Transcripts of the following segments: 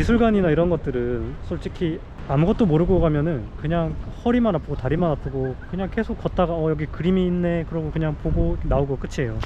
미술관이나 이런 것들은 솔직히 아무것도 모르고 가면은 그냥 허리만 아프고 다리만 아프고 그냥 계속 걷다가 어 여기 그림이 있네 그러고 그냥 보고 나오고 끝이에요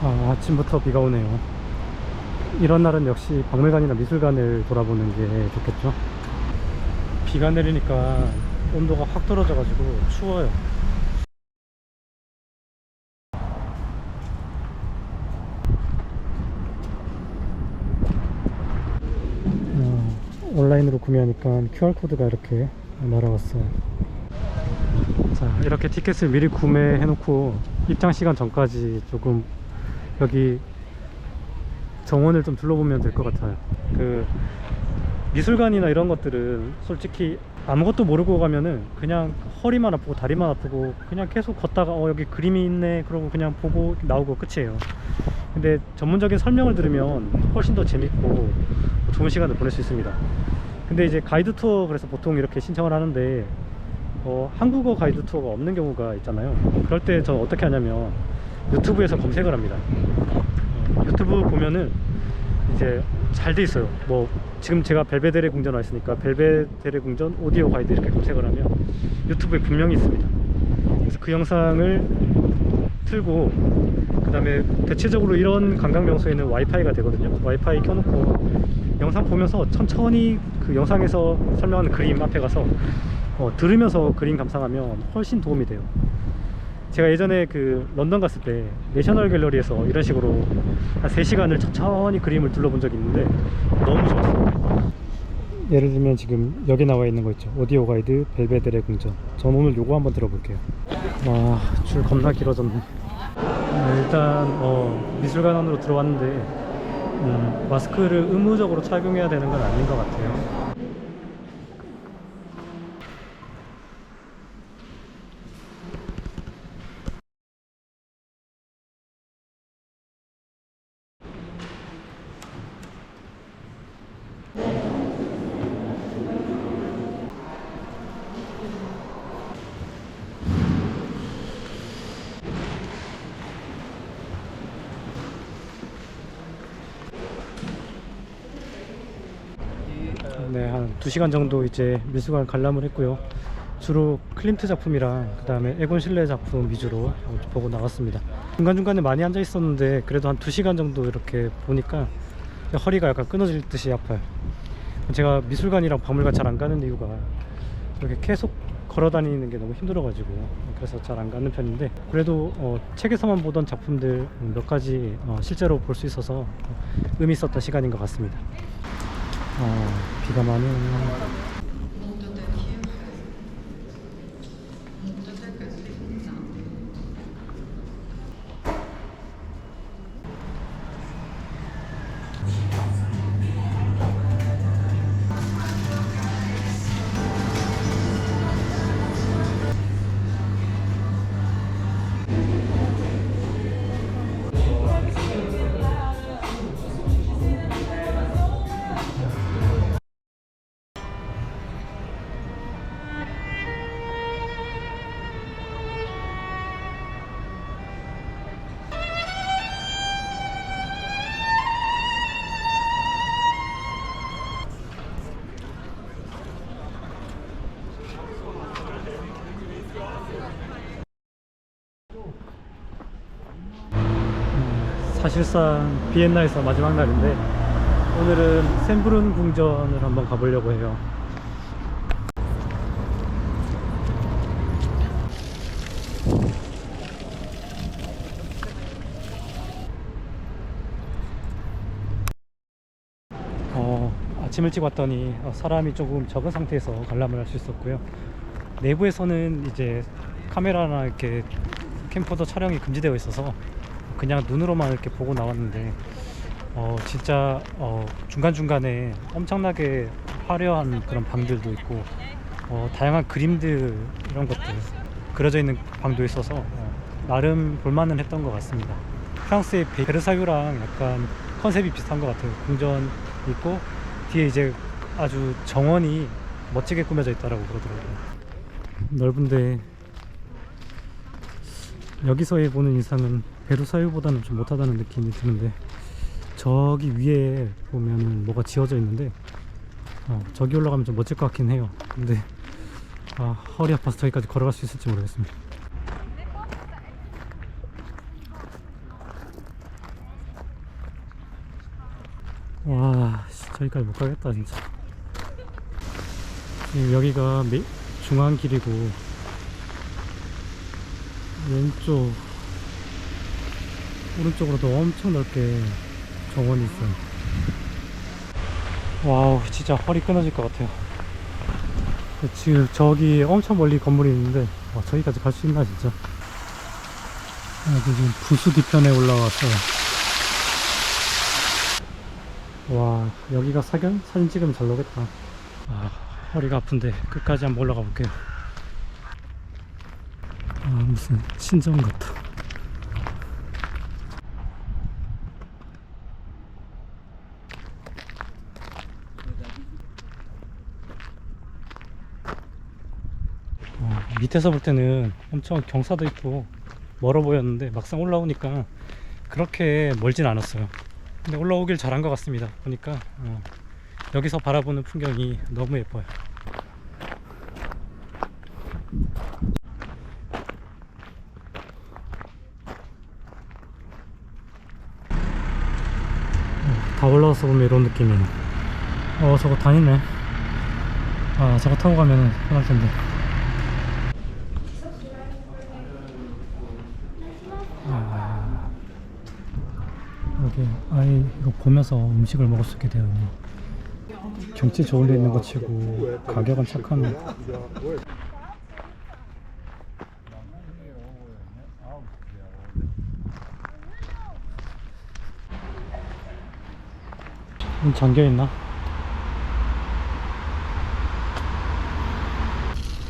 아, 아침부터 비가 오네요. 이런 날은 역시 박물관이나 미술관을 돌아보는 게 좋겠죠. 비가 내리니까 온도가 확 떨어져가지고 추워요. 어, 온라인으로 구매하니까 QR코드가 이렇게 날아왔어요. 자, 이렇게 티켓을 미리 구매해 놓고 입장 시간 전까지 조금 여기 정원을 좀 둘러보면 될 것 같아요. 그 미술관이나 이런 것들은 솔직히 아무것도 모르고 가면은 그냥 허리만 아프고 다리만 아프고 그냥 계속 걷다가 어 여기 그림이 있네 그러고 그냥 보고 나오고 끝이에요. 근데 전문적인 설명을 들으면 훨씬 더 재밌고 좋은 시간을 보낼 수 있습니다. 근데 이제 가이드 투어 그래서 보통 이렇게 신청을 하는데 어, 한국어 가이드 투어가 없는 경우가 있잖아요. 그럴 때 저는 어떻게 하냐면 유튜브에서 검색을 합니다. 어, 유튜브 보면은 이제 잘 돼 있어요. 뭐 지금 제가 벨베데레 궁전 와 있으니까 벨베데레 궁전 오디오 가이드 이렇게 검색을 하면 유튜브에 분명히 있습니다. 그래서 그 영상을 틀고 그 다음에 대체적으로 이런 관광 명소에는 와이파이가 되거든요. 와이파이 켜놓고 영상 보면서 천천히 그 영상에서 설명하는 그림 앞에 가서 어, 들으면서 그림 감상하면 훨씬 도움이 돼요. 제가 예전에 그 런던 갔을 때 내셔널 갤러리에서 이런 식으로 한 3시간을 천천히 그림을 둘러본 적이 있는데 너무 좋았어요. 예를 들면 지금 여기 나와 있는 거 있죠. 오디오 가이드 벨베데레 궁전. 전 오늘 요거 한번 들어볼게요. 와, 줄 겁나 길어졌네. 네, 일단 어, 미술관 안으로 들어왔는데 음, 마스크를 의무적으로 착용해야 되는 건 아닌 것 같아요. 2시간 정도 이제 미술관 관람을 했고요. 주로 클림트 작품이랑 그 다음에 에곤 실레 작품 위주로 보고 나갔습니다. 중간중간에 많이 앉아 있었는데 그래도 한 2시간 정도 이렇게 보니까 허리가 약간 끊어질 듯이 아파요. 제가 미술관이랑 박물관 잘 안 가는 이유가 이렇게 계속 걸어 다니는 게 너무 힘들어 가지고 그래서 잘 안 가는 편인데 그래도 어, 책에서만 보던 작품들 몇 가지 어, 실제로 볼 수 있어서 의미 있었던 시간인 것 같습니다. 어, 비가 많이 오네 사실상 비엔나에서 마지막 날인데 오늘은 샘브룬 궁전을 한번 가보려고 해요. 어, 아침 일찍 왔더니 어, 사람이 조금 적은 상태에서 관람을 할 수 있었고요. 내부에서는 이제 카메라나 이렇게 캠코더 촬영이 금지되어 있어서 그냥 눈으로만 이렇게 보고 나왔는데 어 진짜 어 중간중간에 엄청나게 화려한 그런 방들도 있고 어 다양한 그림들 이런 것들 그려져 있는 방도 있어서 어 나름 볼만은 했던 것 같습니다. 프랑스의 베- 베르사유랑 약간 컨셉이 비슷한 것 같아요. 궁전 있고 뒤에 이제 아주 정원이 멋지게 꾸며져 있다라고 그러더라고요. 넓은데 여기서의 보는 인상은 베르사유보다는 좀 못하다는 느낌이 드는데 저기 위에 보면은 뭐가 지어져 있는데 어, 저기 올라가면 좀 멋질 것 같긴 해요. 근데 아, 허리 아파서 저기까지 걸어갈 수 있을지 모르겠습니다. 와, 씨, 저기까지 못 가겠다 진짜. 여기가 메- 중앙길이고 왼쪽 오른쪽으로도 엄청 넓게 정원이 있어요. 와우, 진짜 허리 끊어질 것 같아요. 지금 저기 엄청 멀리 건물이 있는데 와, 저기까지 갈 수 있나 진짜. 지금 부수 뒤편에 올라왔어요. 와 여기가 사견? 사진 찍으면 잘 나오겠다. 아 허리가 아픈데 끝까지 한번 올라가 볼게요. 아 무슨 신전 같아. 어, 밑에서 볼 때는 엄청 경사도 있고 멀어 보였는데 막상 올라오니까 그렇게 멀진 않았어요. 근데 올라오길 잘한 것 같습니다. 보니까 어, 여기서 바라보는 풍경이 너무 예뻐요. 올라와서 보면 이런 느낌이에요. 어 저거 다니네. 아 저거 타고 가면 편할 텐데. 아, 여기 아예 이거 보면서 음식을 먹을 수 있게 되어 있네. 경치 좋은 데 있는 거 치고 가격은 착하네. 잠겨 있나?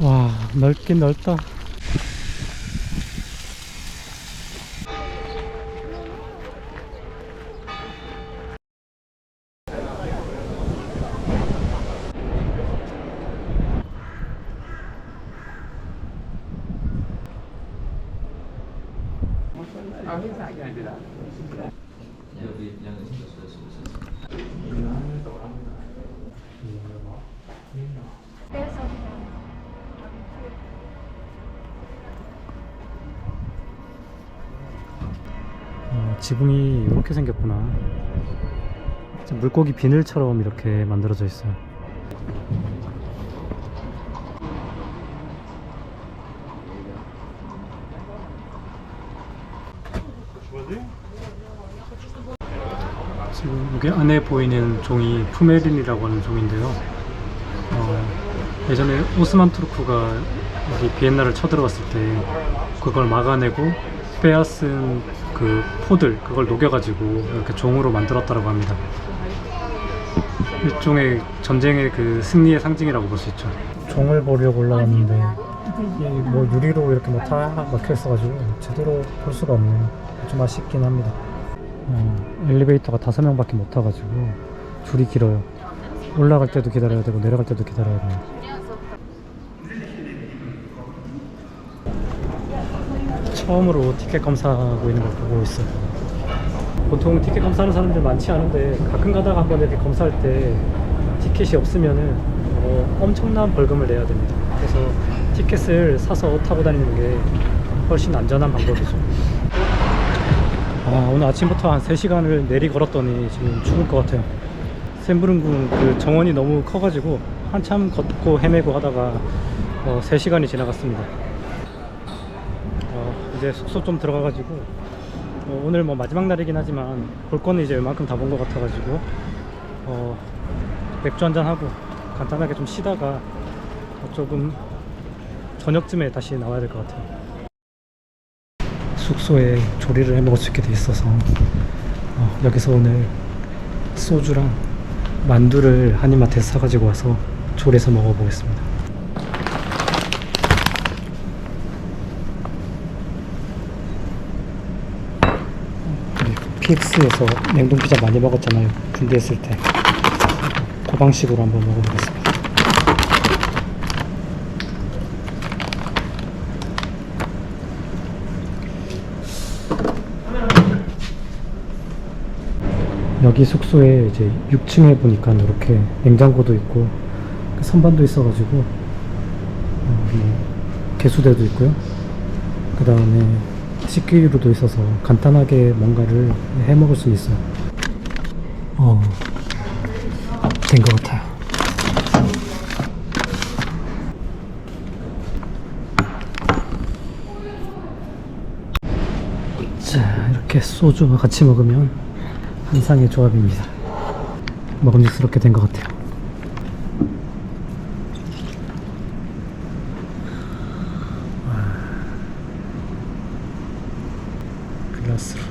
와 넓긴 넓다. 지붕이 이렇게 생겼구나. 물고기 비늘처럼 이렇게 만들어져 있어요. 지금 여기 안에 보이는 종이 푸메린이라고 하는 종인데요. 어, 예전에 오스만 투르크가 여기 비엔나를 쳐들어왔을 때 그걸 막아내고 빼앗은 그 포들 그걸 녹여가지고 이렇게 종으로 만들었다고 합니다. 일종의 전쟁의 그 승리의 상징이라고 볼 수 있죠. 종을 보려고 올라왔는데 이 뭐 유리로 이렇게 뭐 다 막혀 있어가지고 제대로 볼 수가 없네요. 좀 아쉽긴 합니다. 어, 엘리베이터가 다섯 명밖에 못 타가지고 줄이 길어요. 올라갈 때도 기다려야 되고 내려갈 때도 기다려야 돼요. 처음으로 티켓 검사하고 있는 걸 보고 있어요. 보통 티켓 검사하는 사람들 많지 않은데 가끔 가다가 한번 이렇게 검사할 때 티켓이 없으면은 어, 엄청난 벌금을 내야 됩니다. 그래서 티켓을 사서 타고 다니는 게 훨씬 안전한 방법이죠. 아, 오늘 아침부터 한 3시간을 내리 걸었더니 지금 죽을 것 같아요. 샘부른궁 그 정원이 너무 커가지고 한참 걷고 헤매고 하다가 어, 3시간이 지나갔습니다. 어, 이제 숙소 좀 들어가가지고 어, 오늘 뭐 마지막 날이긴 하지만 볼 거는 이제 웬만큼 다 본 것 같아가지고 어, 맥주 한잔 하고 간단하게 좀 쉬다가 어, 조금 저녁쯤에 다시 나와야 될 것 같아요. 숙소에 조리를 해 먹을 수 있게 돼 있어서 어, 여기서 오늘 소주랑 만두를 한인마트에서 사가지고 와서 조리해서 먹어보겠습니다. KTX에서 냉동 피자 많이 먹었잖아요. 군대 있을 때. 그 방식으로 한번 먹어보겠습니다. 여기 숙소에 이제 6층에 보니까 이렇게 냉장고도 있고 그 선반도 있어가지고 어, 뭐 개수대도 있고요. 그 다음에 식기류도 있어서 간단하게 뭔가를 해 먹을 수 있어요. 어, 된 것 같아요. 자, 이렇게 소주와 같이 먹으면 한상의 조합입니다. 먹음직스럽게 된 것 같아요. 글라스로.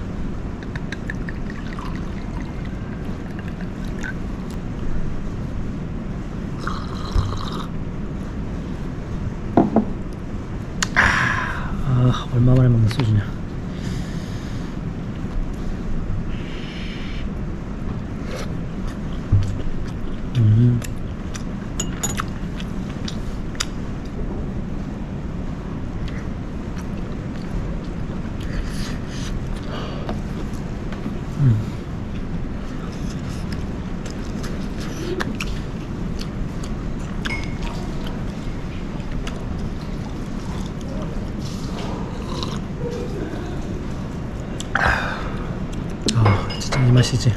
아, 얼마 만에 먹는 소주냐. 음. 아, 진짜 이 맛이지.